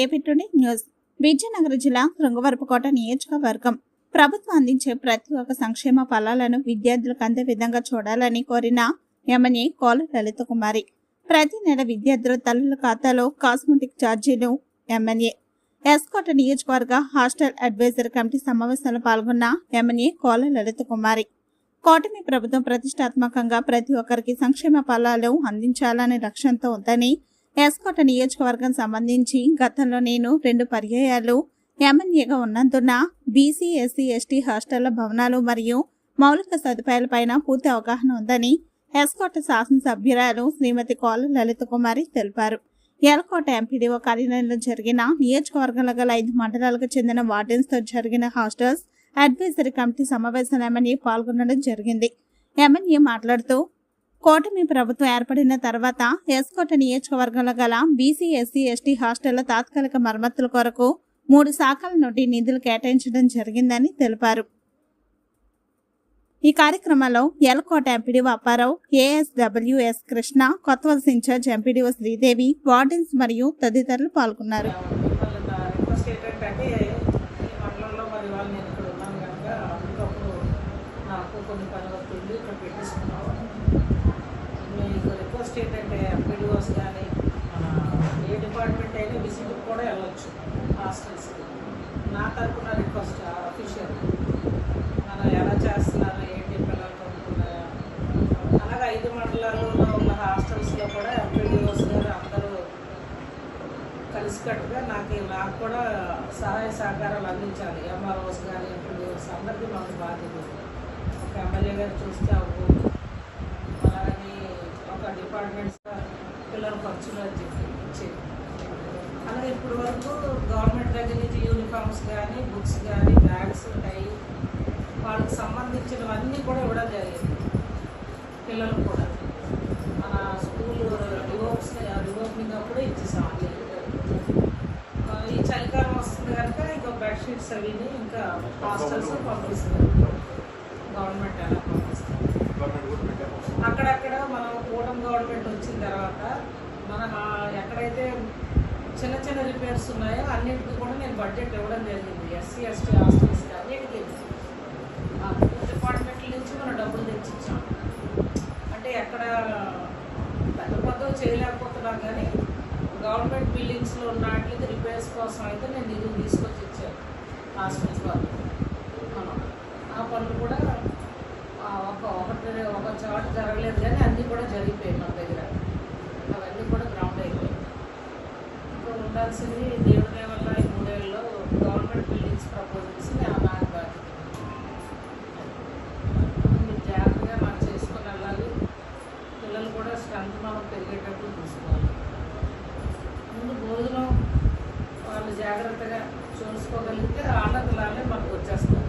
AP today news. Vijayanagara జిల్లా కృంగవరపుకోట నియోజకవర్గం. ప్రభుత్వం అందించే ప్రతి ఒక్క సంక్షేమ ఫలాలను విద్యార్థులకు అందే విధంగా చూడాలని కోరిన ఎమ్మెల్యే కోల లలిత కుమారి. ప్రతి నెల విద్యార్థుల తల్లుల ఖాతాలో కాస్మెటిక్ ఛార్జీలు ఎమ్మెల్యే. ఎస్కోట నియోజకవర్గ హాస్టల్ అడ్వైజర్ కమిటీ సమావేశంలో పాల్గొన్న ఎమ్మెల్యే కోల లలిత కుమారి. కూటమి ప్రభుత్వం ప్రతిష్టాత్మకంగా ప్రతి ఒక్కరికి సంక్షేమ ఫలాలు అందించాలనే లక్ష్యంతో ఉందని ఎస్కోట నియోజకవర్గం సంబంధించి గతంలో నేను రెండు పర్యాయాలు ఎమ్మెల్యేగా ఉన్నందున బీసీ ఎస్సీ ఎస్టీ హాస్టళ్ళ భవనాలు మరియు మౌలిక సదుపాయాలపైన పూర్తి అవగాహన ఉందని ఎస్కోట శాసనసభ్యురాలు శ్రీమతి కోల లలిత కుమారి తెలిపారు. ఎలకోట ఎంపీడీఓ కార్యాలయంలో జరిగిన నియోజకవర్గంలో గల ఐదు మండలాలకు చెందిన వార్డెన్స్తో జరిగిన హాస్టల్స్ అడ్వైజరీ కమిటీ సమావేశంలో ఎమ్మెల్యే పాల్గొనడం జరిగింది. ఎమ్మెల్యే మాట్లాడుతూ కూటమి ప్రభుత్వం ఏర్పడిన తర్వాత ఎస్కోట నియోజకవర్గంలో గల బీసీ ఎస్సీ ఎస్టీ హాస్టళ్ళ తాత్కాలిక మరమ్మతుల కొరకు మూడు శాఖల నుండి నిధులు కేటాయించడం జరిగిందని తెలిపారు. ఈ కార్యక్రమంలో Elkota MPDO Apparao ASWS Krishna Kothavalasa incharge MPDO Sridevi wardens మరియు తదితరులు పాల్గొన్నారు వాళ్ళ నా రిక్వెస్ట్ ఏంటంటే ఈ మండలంలో మరి వాళ్ళు నేను ఇక్కడ ఉన్నాను కనుక అందుకప్పుడు నాకు కొన్ని పని వస్తుంది ఇక్కడ పెట్టేసుకున్నాను మీకు రిక్వెస్ట్ ఏంటంటే ఎంపీడీఓస్ కానీ మన ఏ డిపార్ట్మెంట్ అయినా విజిట్ కూడా వెళ్ళొచ్చు హాస్టల్స్కి నా తరపున రిక్వెస్ట్ అఫీషియల్ మనం ఎలా చేస్తున్నారు ఏంటి పిల్లలు కొనుక్కున్నారా అలాగే ఐదు మండలాల్లో ఉన్న హాస్టల్స్లో కూడా ఎంపీడీఓస్ గారు అందరూ కలిసికట్టుగా నాకు నాకు కూడా సహాయ సహకారాలు అందించాలి. ఎంఆర్ఓస్ కానీ ఎంపీడీఓస్ అందరికీ మాకు బాధ్యత. ఉంది. ఒక ఎమ్మెల్యే గారు చూస్తే అవ్వదు. అలాగని ఒక డిపార్ట్మెంట్స్ పిల్లల ఖర్చులు అని చెప్పి ఇచ్చేది. అలాగే ఇప్పటి వరకు గవర్నమెంట్ దగ్గర నుంచి యూనిఫామ్స్ కానీ బుక్స్ కానీ బ్యాగ్స్ టై వాళ్ళకి సంబంధించినవన్నీ కూడా ఇవ్వడం జరిగింది. పిల్లలు కూడా. మన స్కూల్ రివోప్స్ రివోపింగ్ అప్పుడే ఇచ్చేసాం ఈ చలికాలం వస్తుంది కనుక ఇంకా బెడ్షీట్స్ అవి ఇంకా హాస్టల్స్ పంపిస్తారు. గవర్నమెంట్ ఎలా అక్కడక్కడ మనం కూటమి గవర్నమెంట్ వచ్చిన తర్వాత మన ఎక్కడైతే చిన్న చిన్న రిపేర్స్ ఉన్నాయో అన్నింటికి కూడా నేను బడ్జెట్ ఇవ్వడం జరిగింది. ఎస్సీ ఎస్టీ హాస్టల్స్ అన్నిటికీ ఆ డిపార్ట్మెంట్ల నుంచి మనం డబ్బులు తెచ్చిచ్చాం. అంటే ఎక్కడ పెద్ద పెద్ద చేయలేకపోతున్నాం కానీ గవర్నమెంట్ బిల్డింగ్స్లో ఉన్న వాటికి రిపేర్స్ కోసం అయితే నేను నిధులు తీసుకొచ్చి ఇచ్చాను. హాస్పిటల్స్ వాళ్ళు. మనం ఆ పనులు కూడా సరే ఒక చోట జరగలేదు కానీ అన్నీ కూడా జరిగిపోయాయి మన దగ్గర. అవన్నీ కూడా గ్రౌండ్ అయిపోయాయి. ఇప్పుడు ఉండాల్సింది దేవుడి వల్ల ఈ మూడేళ్ళలో గవర్నమెంట్ బిల్డింగ్స్ ప్రపోజల్స్ నాకు బాధ్యత మీరు జాగ్రత్తగా మనం చేసుకొని వెళ్ళాలి. పిల్లలు కూడా స్ట్రెంత్ మనం పెరిగేటట్టు చూసుకోవాలి. ముందు భోజనం వాళ్ళు జాగ్రత్తగా చూసుకోగలిగితే ఆనందలానే మనకు వచ్చేస్తుంది